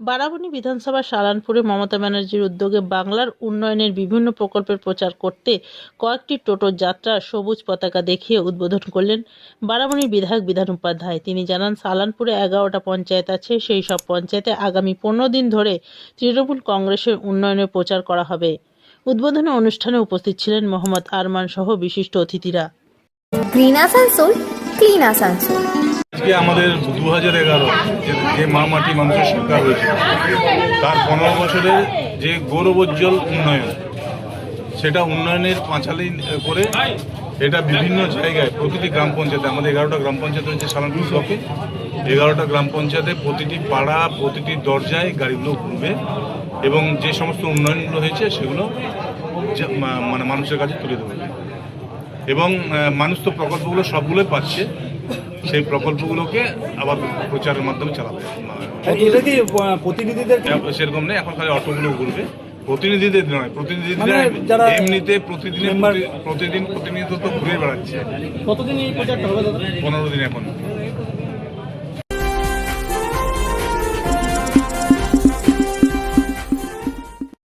বারাবণী বিধানসভা সালানপুরে মমতা ব্যানার্জির উদ্যোগে বাংলার উন্নয়নের বিভিন্ন প্রকল্পের প্রচার করতে কয়েকটি টোটোর যাত্রা সবুজ পতাকা দেখিয়ে উদ্বোধন করলেন বারাবণীর বিধায়ক বিধান উপাধ্যায়। তিনি জানান, সালানপুরে এগারোটা পঞ্চায়েত আছে, সেই সব পঞ্চায়েতে আগামী পনেরো দিন ধরে তৃণমূল কংগ্রেসের উন্নয়নের প্রচার করা হবে। উদ্বোধনী অনুষ্ঠানে উপস্থিত ছিলেন মোহাম্মদ আরমান সহ বিশিষ্ট অতিথিরা। গ্রিন আসানসোল ক্লিন আসানসোল আজকে আমাদের দু হাজার এগারো যে মহামাটি মানুষের শিকার হয়েছে, তার পনেরো বছরের যে গৌরবোজ্জ্বল উন্নয়ন, সেটা উন্নয়নের পাঁচালি করে এটা বিভিন্ন জায়গায় প্রতিটি গ্রাম পঞ্চায়েতে, আমাদের এগারোটা গ্রাম পঞ্চায়েত হয়েছে সালানপুর ব্লকে, এগারোটা গ্রাম পঞ্চায়েতে প্রতিটি পাড়া, প্রতিটি দরজায় গাড়িগুলো ঘুরবে এবং যে সমস্ত উন্নয়নগুলো হয়েছে সেগুলো মা- মানে মানুষের কাছে তুলে দেবে এবং মানুষ তো প্রকল্পগুলো সবগুলোই পাচ্ছে। সেই প্রকল্পগুলোকে আবার প্রচারের মাধ্যমে চালাবে। প্রতিনিধিদের সেরকম নেই এখন খালি অটোগুলো ঘুরবে। প্রতিনিধিদের নয় প্রতিনিধিদের মানে যারা এমনিতে প্রতিদিন প্রতিদিন প্রতিনিধিত্ব ঘুরে বেড়াচ্ছে। কতদিন এই প্রচারটা হবে পনেরো দিন এখন।